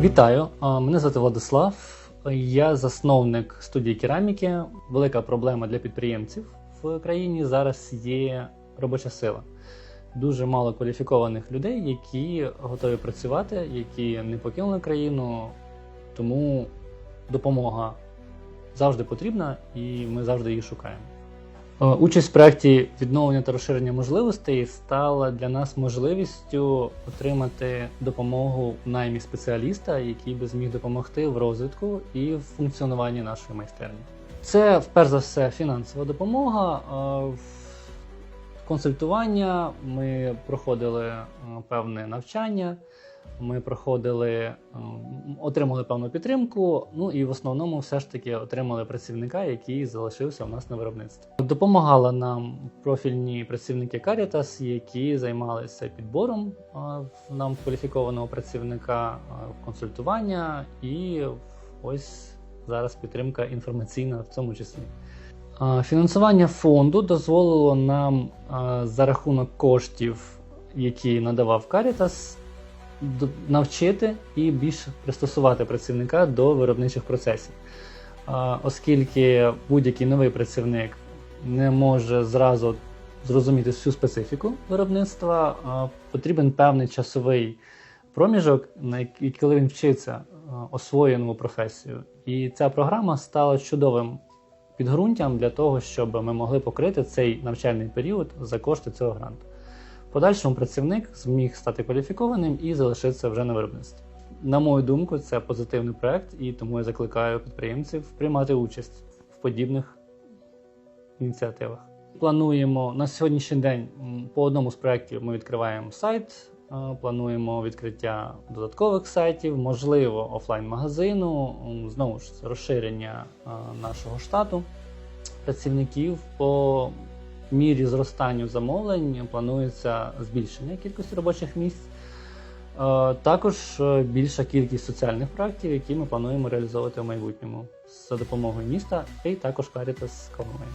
Вітаю, мене звати Владислав. Я засновник студії кераміки. Велика проблема для підприємців в країні зараз є робоча сила. Дуже мало кваліфікованих людей, які готові працювати, які не покинули країну. Тому допомога завжди потрібна, і ми завжди її шукаємо. Е, Участь в проєкті відновлення та розширення можливостей стала для нас можливістю отримати допомогу в наймі спеціаліста, який би зміг допомогти в розвитку і в функціонуванні нашої майстерні. Це перш за все фінансова допомога. В- Консультування ми проходили е, певне навчання, ми проходили, е, отримали певну підтримку. Ну і в основному все ж таки отримали працівника, який залишився у нас на виробництві. Допомагали нам профільні працівники Caritas, які займалися підбором е, нам кваліфікованого працівника, е, консультування, і ось зараз підтримка інформаційна в цьому числі. Фінансування фонду дозволило нам за рахунок коштів, які надавав Caritas, навчити і більш пристосувати працівника до виробничих процесів. Оскільки будь-який новий працівник не може зразу зрозуміти всю специфіку виробництва, потрібен певний часовий проміжок, на який, коли він вчиться, освоює нову професію. І ця програма стала чудовим підґрунтям для того, щоб ми могли покрити цей навчальний період за кошти цього гранту. Подальшому працівник зміг стати кваліфікованим і залишитися вже на виробництві. На мою думку, це позитивний проект, і тому я закликаю підприємців приймати участь в подібних ініціативах. Плануємо на сьогоднішній день по одному з проєктів ми відкриваємо сайт, плануємо відкриття додаткових сайтів, можливо, офлайн-магазину, знову ж розширення е, нашого штату працівників по мірі зростанню замовлень планується збільшення кількості робочих місць. Е, Також е, більша кількість соціальних проєктів, які ми плануємо реалізовувати в майбутньому за допомогою міста і також Caritas Коломиї.